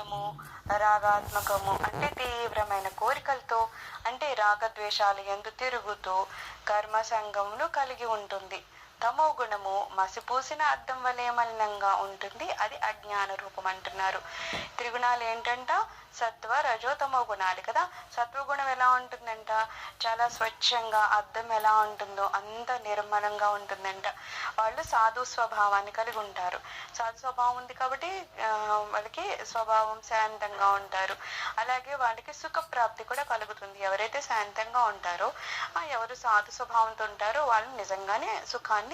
గుణము రాగాత్మకము అంటే తీవ్రమైన కోరికలతో అంటే రాగద్వేషాలు ఎందు తిరుగుతూ కర్మ సంఘమును కలిగి ఉంటుంది. తమో గుణము మసిపూసిన అర్థం వలె మలినంగా ఉంటుంది. అది అజ్ఞాన రూపం అంటున్నారు. త్రిగుణాలు ఏంటంట? సత్వ రజో తమో గుణాలు కదా. సత్వగుణం ఎలా ఉంటుందంట? చాలా స్వచ్ఛంగా అర్థం ఎలా ఉంటుందో అంత నిర్మలంగా ఉంటుందంట. వాళ్ళు సాధు స్వభావాన్ని కలిగి ఉంటారు. సాధు స్వభావం ఉంది కాబట్టి వాళ్ళకి స్వభావం శాంతంగా ఉంటారు. అలాగే వాళ్ళకి సుఖ ప్రాప్తి కూడా కలుగుతుంది. ఎవరైతే శాంతంగా ఉంటారో ఆ ఎవరు సాధు స్వభావంతో ఉంటారో వాళ్ళు నిజంగానే సుఖాన్ని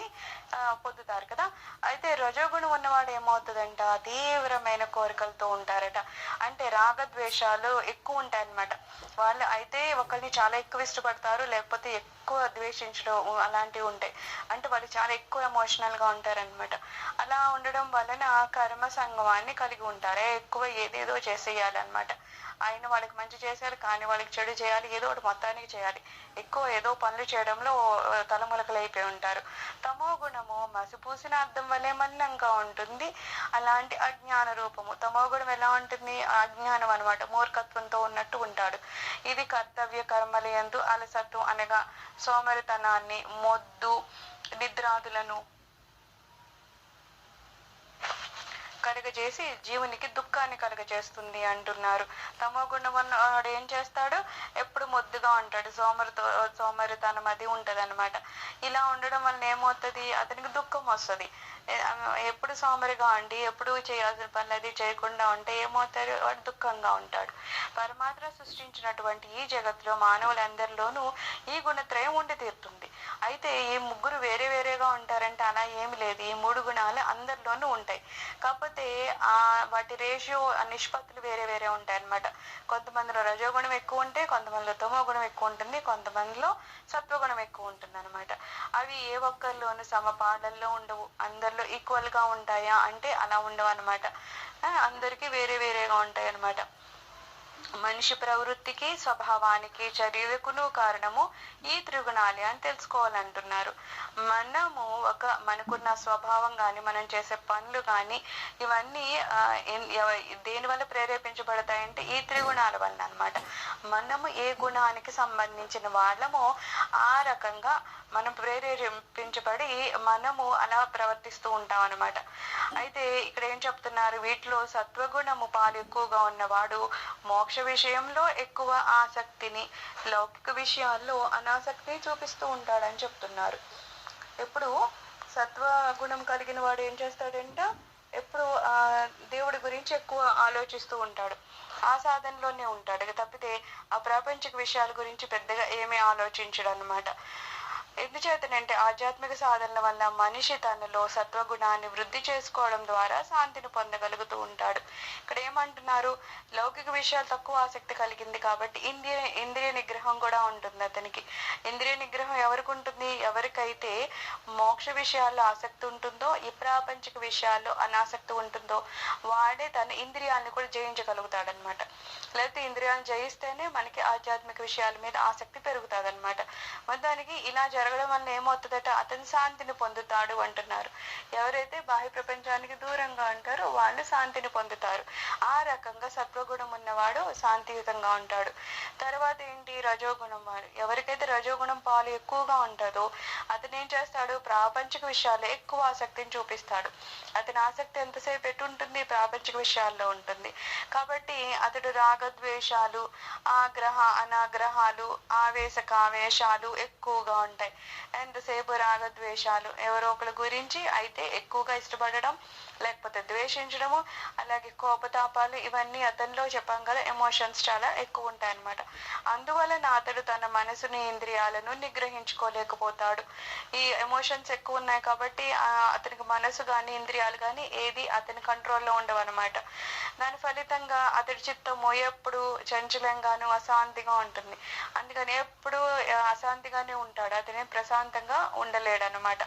ఆ, పొందుతారు కదా. అయితే రజోగుణం ఉన్నవాడు ఏమవుతుందంట? తీవ్రమైన కోరికలతో ఉంటారట. అంటే రాగద్వేషాలు ఎక్కువ ఉంటాయన్నమాట. వాళ్ళు అయితే ఒకరిని చాలా ఎక్కువ ఇష్టపడతారు లేకపోతే ఎక్కువ ద్వేషించడం అలాంటివి ఉంటాయి. అంటే వాళ్ళు చాలా ఎక్కువ ఎమోషనల్గా ఉంటారన్నమాట. అలా ఉండడం వలన కర్మ సంగమాన్ని కలిగి ఉంటారు. ఎక్కువ ఏదేదో చేసేయాలన్నమాట. ఆయన వాళ్ళకి మంచి చేశారు కానీ వాళ్ళకి చెడు చేయాలి ఏదో ఒకటి మొత్తానికి చేయాలి. ఎక్కువ ఏదో పనులు చేయడంలో తలములకలు అయిపోయి ఉంటారు. తమో గుణము మసిపూసిన అర్థం వలె మలినంగా ఉంటుంది. అలాంటి అజ్ఞాన రూపము. తమో గుణం ఎలా ఉంటుంది? అజ్ఞానం అన్నమాట. మూర్ఖత్వంతో ఉన్నట్టు ఉంటాడు. ఇది కర్తవ్య కర్మలయందు అలసత్వం అనగా సోమరితనాన్ని మొద్దు నిద్రాదులను కలుగజేసి జీవునికి దుఃఖాన్ని కలుగజేస్తుంది అంటున్నారు. తమో గుణం వాడు ఏం చేస్తాడు? ఎప్పుడు మొద్దుగా ఉంటాడు. సోమరితో సోమరితనం అది ఉంటది ఇలా ఉండడం వలన ఏమవుతుంది? అతనికి దుఃఖం వస్తుంది. ఎప్పుడు సోమరిగా ఉండి ఎప్పుడు చేయాల్సిన పనులు అది చేయకుండా ఉంటే ఏమవుతాడు? వాడు దుఃఖంగా ఉంటాడు. పరమాత్మ సృష్టించినటువంటి ఈ జగత్తులో మానవులందరిలోనూ ఈ గుణత్రయం ఉండి తీరుతుంది. అయితే ఈ ముగ్గురు వేరే వేరేగా ఉంటారంటే అలా ఏమి లేదు. ఈ మూడు గుణాలు అందరిలోనూ ఉంటాయి. కాకపోతే ఆ వాటి రేషియో నిష్పత్తులు వేరే వేరే ఉంటాయి అన్నమాట కొంతమందిలో రజోగుణం ఎక్కువ ఉంటే కొంతమందిలో తమోగుణం ఎక్కువ ఉంటుంది. కొంతమందిలో సత్వగుణం ఎక్కువ ఉంటుంది అనమాట అవి ఏ ఒక్కరిలోనూ సమపాలల్లో ఉండవు. అందరిలో ఈక్వల్గా ఉంటాయా అంటే అలా ఉండవు అనమాట అందరికీ వేరే వేరేగా ఉంటాయి అనమాట మనిషి ప్రవృత్తికి స్వభావానికి చర్యకును కారణము ఈ త్రిగుణాలే అని తెలుసుకోవాలంటున్నారు. మనము ఒక మనకున్న స్వభావం కానీ మనం చేసే పనులు కానీ ఇవన్నీ దేని వల్ల ప్రేరేపించబడతాయంటే ఈ త్రిగుణాల వలన అనమాట మనము ఏ గుణానికి సంబంధించిన వాళ్ళమో ఆ రకంగా మనం ప్రేరేపించబడి మనము అలా ప్రవర్తిస్తూ ఉంటాం అనమాట అయితే ఇక్కడ ఏం చెప్తున్నారు? వీటిలో సత్వగుణము పాలు ఎక్కువగా ఉన్నవాడు మోక్ష విషయంలో ఎక్కువ ఆసక్తిని లౌకిక విషయాల్లో అనాసక్తిని చూపిస్తూ ఉంటాడని చెప్తున్నారు. ఎప్పుడు సత్వగుణం కలిగిన వాడు ఏం చేస్తాడంట? ఎప్పుడు ఆ దేవుడి గురించి ఎక్కువ ఆలోచిస్తూ ఉంటాడు. ఆ సాధనలోనే ఉంటాడు. తప్పితే ఆ ప్రాపంచిక విషయాల గురించి పెద్దగా ఏమీ ఆలోచించడు అనమాట ఎందుచేతనంటే ఆధ్యాత్మిక సాధనల వల్ల మనిషి తనలో సత్వగుణాన్ని వృద్ధి చేసుకోవడం ద్వారా శాంతిని పొందగలుగుతూ ఉంటాడు. ఇక్కడ ఏమంటున్నారు? లౌకిక విషయాలు తక్కువ ఆసక్తి కలిగింది కాబట్టి ఇంద్రియ ఇంద్రియ నిగ్రహం కూడా ఉంటుంది అతనికి. ఇంద్రియ నిగ్రహం ఎవరికి ఉంటుంది? ఎవరికైతే మోక్ష విషయాల్లో ఆసక్తి ఉంటుందో ఈ ప్రాపంచిక విషయాల్లో అనాసక్తి ఉంటుందో వాడే తన ఇంద్రియాలను కూడా జయించగలుగుతాడు అనమాట లేకపోతే ఇంద్రియాలను జయిస్తేనే మనకి ఆధ్యాత్మిక విషయాల మీద ఆసక్తి పెరుగుతుంది అనమాట మొత్తానికి ఇలా జరగడం వల్ల ఏమవుతుందట? అతను శాంతిని పొందుతాడు అంటున్నారు. ఎవరైతే బాహ్య ప్రపంచానికి దూరంగా ఉంటారో వాళ్ళు శాంతిని పొందుతారు. ఆ రకంగా సత్వగుణం ఉన్నవాడు శాంతియుతంగా ఉంటాడు. తర్వాత ఏంటి? రజోగుణం వాడు. ఎవరికైతే రజోగుణం పాలు ఎక్కువగా ఉంటుందో అతను ఏం చేస్తాడు? ప్రాపంచిక విషయాల్లో ఎక్కువ ఆసక్తిని చూపిస్తాడు. అతని ఆసక్తి ఎంతసేపు ఎటు ఉంటుంది? ప్రాపంచిక విషయాల్లో ఉంటుంది. కాబట్టి అతడు రాగద్వేషాలు ఆగ్రహ అనాగ్రహాలు ఆవేశ కావేశాలు ఎక్కువగా ఉంటాయి. ఎంతసేపు రాగద్వేషాలు ఎవరో ఒకరి గురించి అయితే ఎక్కువగా ఇష్టపడడం లేకపోతే ద్వేషించడము అలాగే కోపతాపాలు ఇవన్నీ అతనిలో చెప్పాం కదా ఎమోషన్స్ చాలా ఎక్కువ ఉంటాయి అన్నమాట అందువలన అతడు తన మనసుని ఇంద్రియాలను నిగ్రహించుకోలేకపోతాడు. ఈ ఎమోషన్స్ ఎక్కువ ఉన్నాయి కాబట్టి అతనికి మనసు కానీ ఇంద్రియాలు కానీ ఏది అతని కంట్రోల్లో ఉండవు అనమాట దాని ఫలితంగా అతడి చిత్తము ఎప్పుడు చంచలంగాను అశాంతిగా ఉంటుంది. అందుకని ఎప్పుడు అశాంతిగానే ఉంటాడు. అతనే ప్రశాంతంగా ఉండలేడు అనమాట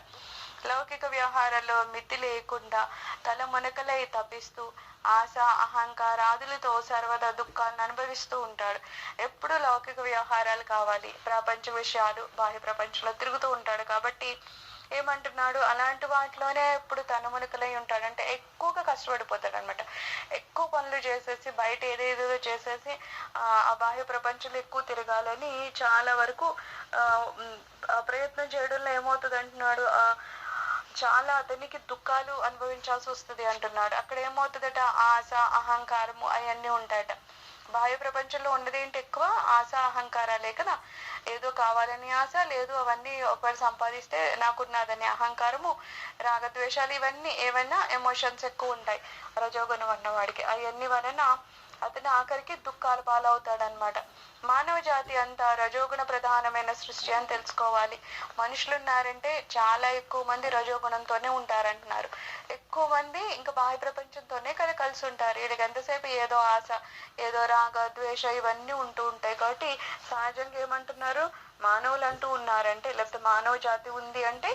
లౌకిక వ్యవహారాల్లో మితి లేకుండా తల మునకలై తప్పిస్తూ ఆశ అహంకారాదులతో సర్వదా దుఃఖాన్ని అనుభవిస్తూ ఉంటాడు. ఎప్పుడు లౌకిక వ్యవహారాలు కావాలి. ప్రపంచ విషయాలు బాహ్య ప్రపంచంలో తిరుగుతూ ఉంటాడు కాబట్టి ఏమంటున్నాడు? అలాంటి వాటిలోనే ఇప్పుడు తనుమునికలై ఉంటాడు అంటే ఎక్కువగా కష్టపడిపోతాడు అనమాట ఎక్కువ పనులు చేసేసి బయట ఏదేదో చేసేసి ఆ బాహ్య ప్రపంచంలో ఎక్కువ తిరగాలని చాలా వరకు ఆ ప్రయత్నం చేయడంలో ఏమవుతుంది అంటున్నాడు ఆ చాలా అతనికి దుఃఖాలు అనుభవించాల్సి వస్తుంది అంటున్నాడు. అక్కడ ఏమవుతుందట? ఆశ అహంకారము అవన్నీ ఉంటాయట. బాహ్య ప్రపంచంలో ఉన్నది ఏంటి ఎక్కువ? ఆశ అహంకారాలే కదా. ఏదో కావాలని ఆశ లేదు అవన్నీ ఒకవేళ సంపాదిస్తే నాకున్నదని అహంకారము రాగద్వేషాలు ఇవన్నీ ఏవైనా ఎమోషన్స్ ఎక్కువ ఉంటాయి. రజోగుణం అన్నవాడికి. అవన్నీ వలన అతను ఆఖరికి దుఃఖాల పాలవుతాడనమాట మానవ జాతి అంతా రజోగుణ ప్రధానమైన సృష్టి అని తెలుసుకోవాలి. మనుషులు ఉన్నారంటే చాలా ఎక్కువ మంది రజోగుణంతోనే ఉంటారంటున్నారు. ఎక్కువ మంది ఇంకా బాహ్య ప్రపంచంతోనే కదా కలిసి ఉంటారు వీళ్ళకి ఎంతసేపు ఏదో ఆశ ఏదో రాగ ద్వేష ఇవన్నీ ఉంటూ ఉంటాయి. కాబట్టి సహజంగా ఏమంటున్నారు? మానవులు అంటూ ఉన్నారంటే లేకపోతే మానవ జాతి ఉంది అంటే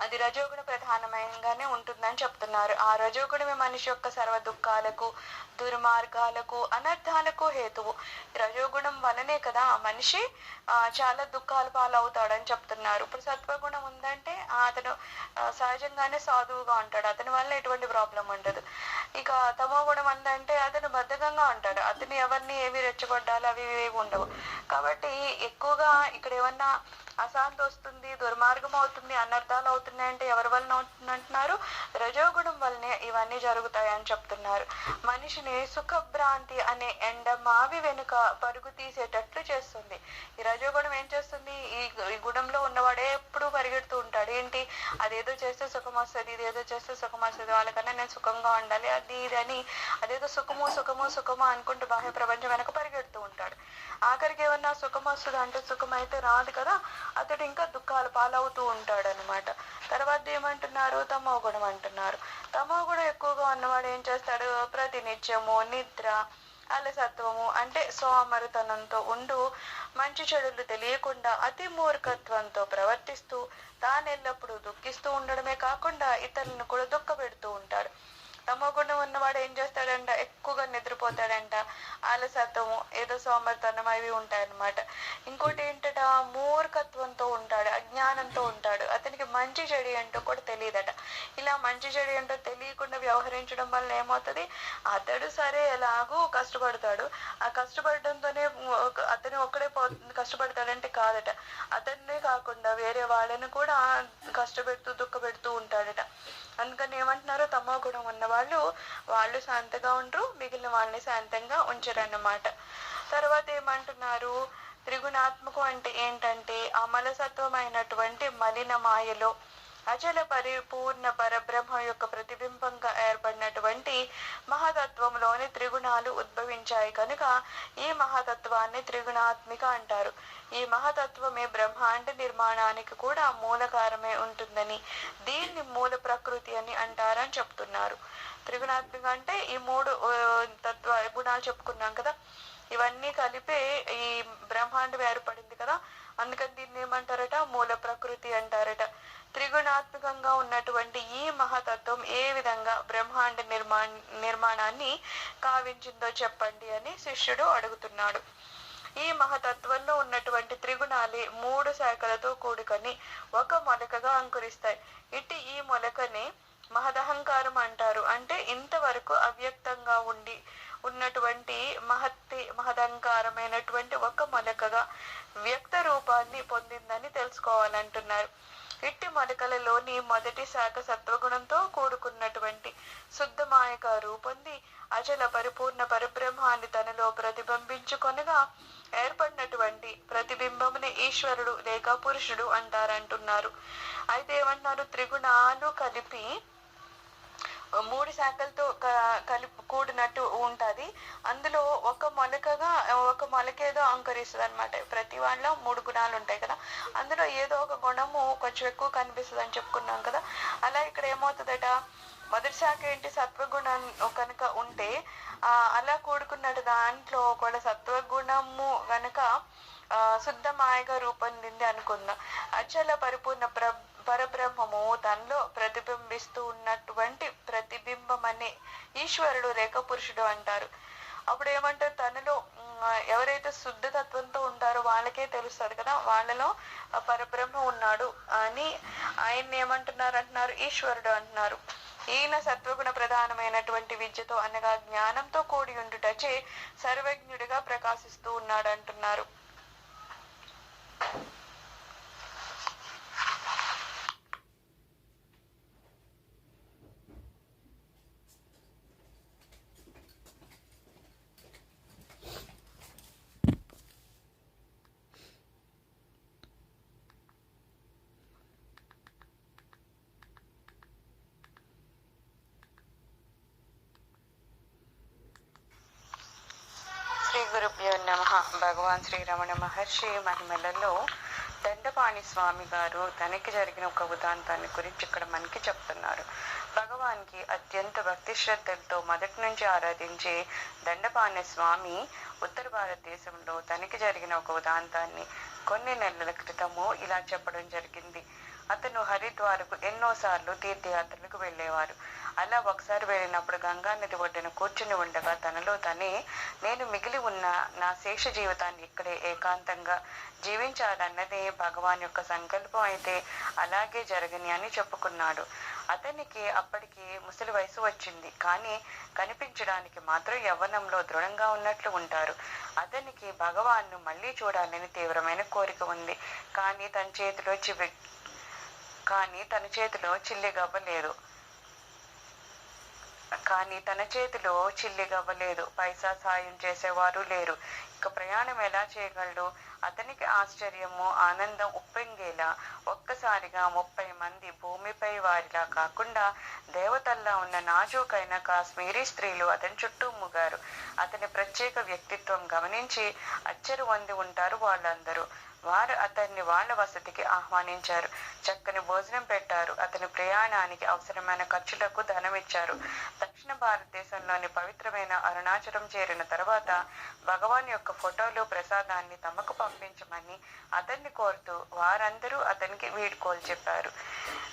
అది రజోగుణ ప్రధానమైనగానే ఉంటుందని చెప్తున్నారు. ఆ రజోగుణమే మనిషి యొక్క సర్వ దుఃఖాలకు దుర్మార్గాలకు అనర్థాలకు హేతువు. రజోగుణం వలనే కదా మనిషి ఆ, చాలా దుఃఖాల పాలవుతాడని చెప్తున్నారు. ఇప్పుడు సత్వగుణం ఉందంటే అతను సహజంగానే సాధువుగా ఉంటాడు. అతని వల్ల ఎటువంటి ప్రాబ్లం ఉండదు. ఇక తమో గుణం ఉందంటే అతను బద్ధకంగా ఉంటాడు. అతను ఎవరిని ఏవి రెచ్చగొట్టాలి అవి ఇవి ఉండవు. కాబట్టి ఎక్కువగా ఇక్కడ ఏమన్నా అశాంతి వస్తుంది దుర్మార్గం అవుతుంది అనర్థాలు అవుతుంది అంటే ఎవరి వలన అవుతుందంటున్నారు? రజోగుణం వల్లనే ఇవన్నీ జరుగుతాయని చెప్తున్నారు. మనిషిని సుఖభ్రాంతి అనే ఎండమావి వెనుక పరుగు తీసేటట్లు చేస్తుంది. ఈ రజోగుణం ఏం చేస్తుంది? ఈ ఈ గుణంలో ఉన్నవాడే ఎప్పుడు పరిగెడుతూ ఉంటాడు. ఏంటి? అదేదో చేస్తే సుఖం వస్తుంది ఇదేదో చేస్తే సుఖం వస్తుంది వాళ్ళకన్నా నేను సుఖంగా ఉండాలి అది ఇది అని అదేదో సుఖము సుఖము సుఖము అనుకుంటూ బాహ్య ప్రపంచం వెనక పరిగెడుతూ ఉంటాడు. ఆఖరికి ఏమన్నా సుఖం వస్తుంది అంటే సుఖం అయితే రాదు కదా? అతడు ఇంకా దుఃఖాలు పాలవుతూ ఉంటాడు అనమాట తర్వాత ఏమంటున్నారు? తమో గుణం అంటున్నారు. తమో గుణం ఎక్కువగా ఉన్నవాడు ఏం చేస్తాడు? ప్రతినిత్యము నిద్ర అలసత్వము అంటే సోమరితనంతో ఉండు మంచి చెడులు తెలియకుండా అతి మూర్ఖత్వంతో ప్రవర్తిస్తూ తానెల్లప్పుడూ దుఃఖిస్తూ ఉండడమే కాకుండా ఇతరులను కూడా దుఃఖపెడుతూ ఉంటాడు. తమో గుణం ఉన్నవాడు ఏం చేస్తాడంట? ఎక్కువగా నిద్రపోతాడంట. ఆలసత్వము ఏదో సోమర్తనం అవి ఉంటాయన్నమాట. ఇంకోటి ఏంటట? మూర్ఖత్వంతో ఉంటాడు అజ్ఞానంతో ఉంటాడు. అతనికి మంచి చెడు ఏంటో కూడా తెలియదట. ఇలా మంచి చెడు ఏంటో తెలియకుండా వ్యవహరించడం వల్ల ఏమవుతుంది? అతడు సరే ఎలాగో కష్టపడతాడు. ఆ కష్టపడడంతోనే అతను ఒక్కడే పో కష్టపడతాడంటే కాదట. అతన్నే కాకుండా వేరే వాళ్ళని కూడా కష్టపెడుతూ దుఃఖపెడుతూ ఉంటాడట. అందుకని ఏమంటున్నారు తమో గుణం ఉన్న వాళ్ళు వాళ్ళు శాంతంగా ఉండరు మిగిలిన వాళ్ళని శాంతంగా ఉంచరన్నమాట. తర్వాత ఏమంటున్నారు? త్రిగుణాత్మకం అంటే ఏంటంటే అమలసత్వమైనటువంటి మలిన మాయలో అచల పరిపూర్ణ పరబ్రహ్మ యొక్క ప్రతిబింబంగా ఏర్పడినటువంటి మహతత్వంలోని త్రిగుణాలు ఉద్భవించాయి కనుక ఈ మహతత్వాన్ని త్రిగుణాత్మిక అంటారు. ఈ మహతత్వమే బ్రహ్మాండ నిర్మాణానికి కూడా మూలకారమే ఉంటుందని దీన్ని మూల ప్రకృతి అని అంటారని చెప్తున్నారు. త్రిగుణాత్మిక అంటే ఈ మూడు తత్వ గుణాలు చెప్పుకున్నాం కదా. ఇవన్నీ కలిపే ఈ బ్రహ్మాండం ఏర్పడింది కదా. అందుకని దీన్ని ఏమంటారట? మూల ప్రకృతి అంటారట. త్రిగుణాత్మకంగా ఉన్నటువంటి ఈ మహతత్వం ఏ విధంగా బ్రహ్మాండ నిర్మాణ నిర్మాణాన్ని కావించిందో చెప్పండి అని శిష్యుడు అడుగుతున్నాడు. ఈ మహతత్వంలో ఉన్నటువంటి త్రిగుణాలే మూడు శాఖలతో కూడుకొని ఒక మొలకగా అంకురిస్తాయి. ఇటు ఈ మొలకని మహదహంకారం అంటారు. అంటే ఇంతవరకు అవ్యక్తంగా ఉండి ఉన్నటువంటి మహత్తి మహదంకారమైనటువంటి ఒక మొలకగా వ్యక్త రూపాన్ని పొందిందని తెలుసుకోవాలంటున్నారు. ఇట్టి మొలకలలోని మొదటి శాఖ సత్వగుణంతో కూడుకున్నటువంటి శుద్ధమాయగా రూపొంది అచల పరిపూర్ణ పరబ్రహ్మాన్ని తనలో ప్రతిబింబించుకొనగా ఏర్పడినటువంటి ప్రతిబింబముని ఈశ్వరుడు లేక పురుషుడు అంటారంటున్నారు. అయితే ఏమంటున్నారు త్రిగుణాలు కలిపి మూడు శాఖలతో క- కలిపి కూడినట్టు ఉంటుంది. అందులో ఒక మొలకగా ఒక మొలకేదో అంకరిస్తుంది అనమాట ప్రతి వాళ్ళలో మూడు గుణాలు ఉంటాయి కదా. అందులో ఏదో ఒక గుణము కొంచెం ఎక్కువ కనిపిస్తుంది అని చెప్పుకున్నాం కదా. అలా ఇక్కడ ఏమవుతుందట? మొదటి శాఖ ఏంటి? సత్వగుణం కనుక ఉంటే ఆ అలా కూడుకున్నట్టు దాంట్లో కూడా సత్వగుణము కనుక ఆ శుద్ధమాయగా రూపొందింది అనుకుందాం. అచల పరిపూర్ణ ప్ర పరబ్రహ్మము తనలో ప్రతిబింబిస్తూ ఉన్నటువంటి ప్రతిబింబం అనే ఈశ్వరుడు రేఖ పురుషుడు అంటారు. అప్పుడు ఏమంటారు? తనలో ఎవరైతే శుద్ధ తత్వంతో ఉంటారో వాళ్ళకే తెలుస్తుంది కదా? వాళ్ళలో పరబ్రహ్మ ఉన్నాడు అని ఆయన్ని ఏమంటున్నారు అంటున్నారు? ఈశ్వరుడు అంటున్నారు. ఈయన సత్వగుణ ప్రధానమైనటువంటి విద్యతో అనగా జ్ఞానంతో కూడి ఉండుటచే సర్వజ్ఞుడిగా ప్రకాశిస్తూ ఉన్నాడు అంటున్నారు శ్రీ గురుభ్యో నమ. భగవాన్ శ్రీరమణ మహర్షి మహిమలలో దండపాణి స్వామి గారు తనకి జరిగిన ఒక ఉదాంతాన్ని గురించి ఇక్కడ మనకి చెప్తున్నారు. భగవాన్కి అత్యంత భక్తి శ్రద్ధలతో మొదటి నుంచి ఆరాధించే దండపాణి స్వామి ఉత్తర భారతదేశంలో తనకి జరిగిన ఒక ఉదాంతాన్ని కొన్ని నెలల క్రితము ఇలా చెప్పడం జరిగింది. అతను హరిద్వార్కు ఎన్నోసార్లు తీర్థయాత్రలకు వెళ్ళేవారు. అలా ఒకసారి వెళ్ళినప్పుడు గంగా నది ఒడ్డున కూర్చుని ఉండగా తనలో తనే నేను మిగిలి ఉన్న నా శేష జీవితాన్ని ఇక్కడే ఏకాంతంగా జీవించాలన్నదే భగవాన్ యొక్క సంకల్పం అయితే అలాగే జరగని అని చెప్పుకున్నాడు. అతనికి అప్పటికి ముసలి వయసు వచ్చింది. కానీ కనిపించడానికి మాత్రం యవ్వనంలో దృఢంగా ఉన్నట్లు ఉంటారు. అతనికి భగవాన్ను మళ్ళీ చూడాలని తీవ్రమైన కోరిక ఉంది. కానీ తన చేతిలో చివి కానీ తన చేతిలో చిల్లి లేదు. కానీ తన చేతిలో చిల్లిగవ్వలేదు. పైసా సాయం చేసేవారు లేరు. ఇక ప్రయాణం ఎలా చేయగలడు? అతనికి ఆశ్చర్యము ఆనందం ఉప్పొంగేలా ఒక్కసారిగా ముప్పై మంది భూమిపై వారిలా కాకుండా దేవతల్లా ఉన్న నాజూకైన కాశ్మీరీ స్త్రీలు అతని చుట్టూ ముగారు. అతని ప్రత్యేక వ్యక్తిత్వం గమనించి అచ్చరు వంది ఉంటారు వాళ్ళందరూ. వారు అతన్ని వాళ్ళ వసతికి ఆహ్వానించారు. చక్కని భోజనం పెట్టారు. అతని ప్రయాణానికి అవసరమైన ఖర్చులకు ధనం ఇచ్చారు దక్షిణ భారతదేశంలోని పవిత్రమైన అరుణాచలం చేరిన తర్వాత భగవాన్ యొక్క ఫోటోలు ప్రసాదాన్ని తమకు పంపించమని అతన్ని కోరుతూ వారందరూ అతనికి వీడ్కోలు చెప్పారు.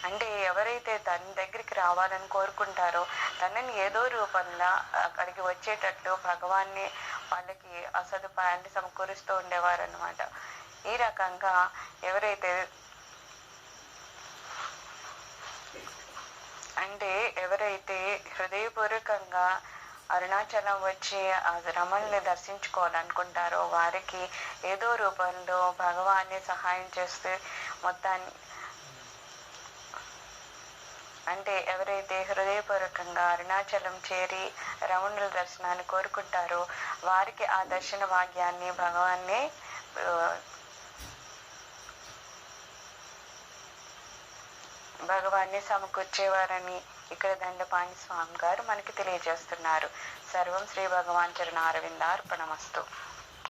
అంటే ఎవరైతే తన దగ్గరికి రావాలని కోరుకుంటారో తనని ఏదో రూపంలో అక్కడికి వచ్చేటట్లు భగవాన్ని వాళ్ళకి ఆ సదుపాయాన్ని సమకూరుస్తూ ఉండేవారు అనమాట ఈ రకంగా ఎవరైతే అంటే ఎవరైతే హృదయపూర్వకంగా అరుణాచలం వచ్చి ఆ రమణుని దర్శించుకోవాలనుకుంటారో వారికి ఏదో రూపంలో భగవాన్ని సహాయం చేస్తే మొత్తాన్ని అంటే ఎవరైతే హృదయపూర్వకంగా అరుణాచలం చేరి రమణుల దర్శనాన్ని కోరుకుంటారో వారికి ఆ దర్శన భాగ్యాన్ని భగవాన్ని భగవాన్ని సమకూర్చేవారని ఇక్కడ దండపాణి స్వామి గారు మనకి తెలియజేస్తున్నారు. సర్వం శ్రీ భగవాన్ చరణ అరవిందార్పణమస్తు